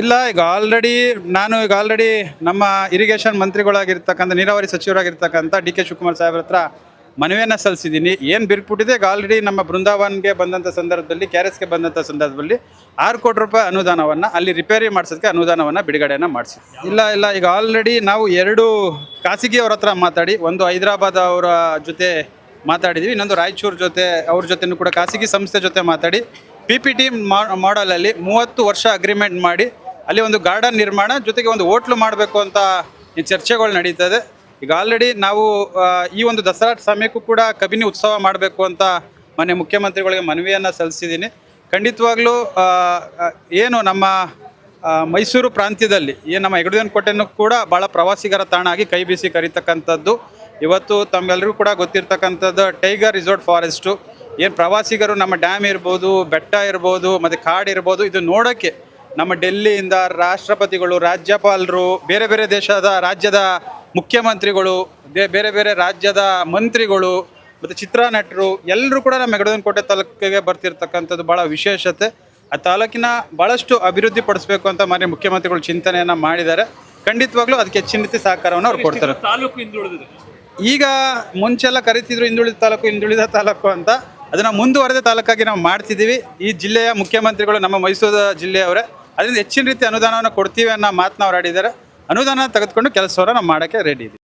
ಇಲ್ಲ, ಈಗ ಆಲ್ರೆಡಿ ನಾನು ಈಗ ಆಲ್ರೆಡಿ ನಮ್ಮ ಇರಿಗೇಷನ್ ಮಂತ್ರಿಗಳಾಗಿರ್ತಕ್ಕಂಥ, ನೀರಾವರಿ ಸಚಿವರಾಗಿರ್ತಕ್ಕಂಥ ಡಿ ಕೆ ಶಿವಕುಮಾರ್ ಸಾಹೇಬ್ರ ಹತ್ರ ಮನವಿಯನ್ನು ಸಲ್ಲಿಸಿದ್ದೀನಿ. ಏನು ಬಿರ್ಕ್ಬಿಟ್ಟಿದೆ ಈಗ ಆಲ್ರೆಡಿ ನಮ್ಮ ಬೃಂದಾವನ್ಗೆ ಬಂದಂಥ ಸಂದರ್ಭದಲ್ಲಿ ಕೆ ಆರ್ ಎಸ್ಗೆ ಬಂದಂಥ ಸಂದರ್ಭದಲ್ಲಿ ಆರು ಕೋಟಿ ರೂಪಾಯಿ ಅನುದಾನವನ್ನು ಅಲ್ಲಿ ರಿಪೇರಿ ಮಾಡಿಸೋದಕ್ಕೆ ಅನುದಾನವನ್ನು ಬಿಡುಗಡೆಯನ್ನು ಮಾಡಿಸಿ ಇಲ್ಲ ಇಲ್ಲ, ಈಗ ಆಲ್ರೆಡಿ ನಾವು ಎರಡು ಖಾಸಗಿ ಅವ್ರ ಹತ್ರ ಮಾತಾಡಿ, ಒಂದು ಹೈದರಾಬಾದ್ ಅವರ ಜೊತೆ ಮಾತಾಡಿದ್ವಿ, ಇನ್ನೊಂದು ರಾಯಚೂರು ಜೊತೆ, ಅವ್ರ ಜೊತೆನೂ ಕೂಡ ಖಾಸಗಿ ಸಂಸ್ಥೆ ಜೊತೆ ಮಾತಾಡಿ ಪಿ ಪಿ ಟಿ ಮಾಡಲಲ್ಲಿ ಮೂವತ್ತು ವರ್ಷ ಅಗ್ರಿಮೆಂಟ್ ಮಾಡಿ ಅಲ್ಲಿ ಒಂದು ಗಾರ್ಡನ್ ನಿರ್ಮಾಣ ಜೊತೆಗೆ ಒಂದು ಹೋಟ್ಲು ಮಾಡಬೇಕು ಅಂತ ಚರ್ಚೆಗಳು ನಡೀತದೆ. ಈಗ ಆಲ್ರೆಡಿ ನಾವು ಈ ಒಂದು ದಸರಾ ಸಮಯಕ್ಕೂ ಕೂಡ ಕಬಿನಿ ಉತ್ಸವ ಮಾಡಬೇಕು ಅಂತ ಮೊನ್ನೆ ಮುಖ್ಯಮಂತ್ರಿಗಳಿಗೆ ಮನವಿಯನ್ನು ಸಲ್ಲಿಸಿದ್ದೀನಿ. ಖಂಡಿತವಾಗ್ಲೂ ಏನು ನಮ್ಮ ಮೈಸೂರು ಪ್ರಾಂತ್ಯದಲ್ಲಿ ಏನು ನಮ್ಮ ಹೆಗಡದೇವನ ಕೋಟೆನೂ ಕೂಡ ಭಾಳ ಪ್ರವಾಸಿಗರ ತಾಣ ಆಗಿ ಕೈ ಬೀಸಿ ಕರೀತಕ್ಕಂಥದ್ದು. ಇವತ್ತು ತಮ್ಗೆಲ್ಲರಿಗೂ ಕೂಡ ಗೊತ್ತಿರ್ತಕ್ಕಂಥದ್ದು ಟೈಗರ್ ರಿಸೋರ್ಟ್ ಫಾರೆಸ್ಟು ಏನು ಪ್ರವಾಸಿಗರು ನಮ್ಮ ಡ್ಯಾಮ್ ಇರ್ಬೋದು ಬೆಟ್ಟ ಇರ್ಬೋದು ಮತ್ತು ಕಾಡು ಇರ್ಬೋದು ಇದು ನೋಡೋಕ್ಕೆ ನಮ್ಮ ಡೆಲ್ಲಿಯಿಂದ ರಾಷ್ಟ್ರಪತಿಗಳು ರಾಜ್ಯಪಾಲರು ಬೇರೆ ಬೇರೆ ದೇಶದ ರಾಜ್ಯದ ಮುಖ್ಯಮಂತ್ರಿಗಳು ಬೇರೆ ಬೇರೆ ರಾಜ್ಯದ ಮಂತ್ರಿಗಳು ಮತ್ತು ಚಿತ್ರನಟರು ಎಲ್ಲರೂ ಕೂಡ ನಮ್ಮ ಮೆಗಡನಕೋಟೆ ತಾಲೂಕಿಗೆ ಬರ್ತಿರ್ತಕ್ಕಂಥದ್ದು ಭಾಳ ವಿಶೇಷತೆ. ಆ ತಾಲೂಕಿನ ಭಾಳಷ್ಟು ಅಭಿವೃದ್ಧಿ ಪಡಿಸ್ಬೇಕು ಅಂತ ಮಾನ್ಯ ಮುಖ್ಯಮಂತ್ರಿಗಳು ಚಿಂತನೆಯನ್ನು ಮಾಡಿದ್ದಾರೆ. ಖಂಡಿತವಾಗ್ಲೂ ಅದಕ್ಕೆ ಹೆಚ್ಚಿನ ರೀತಿ ಸಹಕಾರವನ್ನು ಅವ್ರು ಕೊಡ್ತಾರೆ. ತಾಲೂಕು ಹಿಂದುಳಿದಿದೆ. ಈಗ ಮುಂಚೆಲ್ಲ ಕರಿತಿದ್ರು ಹಿಂದುಳಿದ ತಾಲೂಕು ಹಿಂದುಳಿದ ತಾಲೂಕು ಅಂತ. ಅದನ್ನು ಮುಂದುವರೆದ ತಾಲೂಕಾಗಿ ನಾವು ಮಾಡ್ತಿದ್ದೀವಿ. ಈ ಜಿಲ್ಲೆಯ ಮುಖ್ಯಮಂತ್ರಿಗಳು ನಮ್ಮ ಮೈಸೂರು ಜಿಲ್ಲೆಯವರೇ, ಅದರಿಂದ ಹೆಚ್ಚಿನ ರೀತಿ ಅನುದಾನವನ್ನು ಕೊಡ್ತೀವಿ ಅನ್ನೋ ಮಾತನ್ನ ಅವ್ರು ಆಡಿದ್ದಾರೆ. ಅನುದಾನ ತೆಗೆದುಕೊಂಡು ಕೆಲಸವನ್ನು ನಾವು ಮಾಡೋಕ್ಕೆ ರೆಡಿ ಇದ್ದೀವಿ